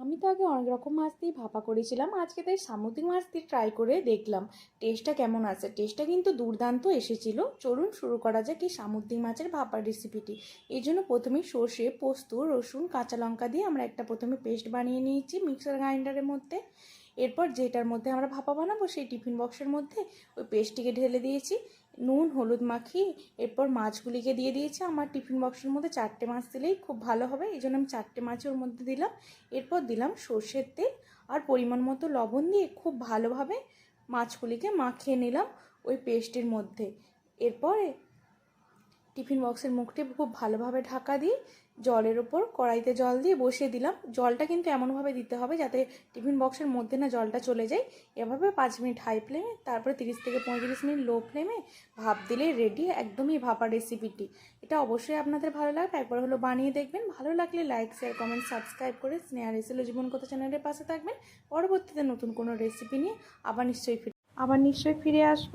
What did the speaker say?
আমি তো আগে অনেক রকম মাছ দিয়ে ভাপা করেছিলাম, আজকে তাই সামুদ্রিক মাছ দিয়ে ট্রাই করে দেখলাম। টেস্টটা কেমন আছে? টেস্টটা কিন্তু দুর্দান্ত এসেছিল। চলুন শুরু করা যাক এই সামুদ্রিক মাছের ভাপার রেসিপিটি এই জন্য প্রথমে সর্ষে, পোস্ত, রসুন, কাঁচা লঙ্কা দিয়ে আমরা একটা প্রথমে পেস্ট বানিয়ে নিয়েছি মিক্সার গ্রাইন্ডারের মধ্যে। এরপর যেটার মধ্যে আমরা ভাপা বানাবো সেই টিফিন বক্সের মধ্যে ওই পেস্টটিকে ঢেলে দিয়েছি। নুন, হলুদ মাখিয়ে এরপর মাছগুলিকে দিয়ে দিয়েছি। আমার টিফিন বক্সের মধ্যে চারটে মাছ দিলেই খুব ভালো হবে। এই জন্য আমি চারটে মাছ ওর মধ্যে দিলাম। এরপর দিলাম সর্ষের তেল আর পরিমাণ মতো লবণ দিয়ে খুব ভালোভাবে মাছগুলিকে মাখিয়ে নিলাম ওই পেস্টের মধ্যে। এরপরে টিফিন বক্সের মুখটি খুব ভালোভাবে ঢাকা দিয়ে জলের ওপর কড়াইতে জল দিয়ে বসিয়ে দিলাম। জলটা কিন্তু এমনভাবে দিতে হবে যাতে টিফিন বক্সের মধ্যে না জলটা চলে যায়। এভাবে পাঁচ মিনিট হাই ফ্লেমে, তারপরে তিরিশ থেকে পঁয়ত্রিশ মিনিট লো ফ্লেমে ভাপ দিলে রেডি একদমই ভাপা রেসিপিটি। এটা অবশ্যই আপনাদের ভালো লাগবে। একবার হলো বানিয়ে দেখবেন। ভালো লাগলে লাইক শেয়ার কমেন্ট সাবস্ক্রাইব করে স্নেহা রেসিলো জীবন কথা চ্যানেলের পাশে থাকবেন। পরবর্তীতে নতুন কোনো রেসিপি নিয়ে আবার নিশ্চয়ই আবার নিশ্চয়ই ফিরে আসব।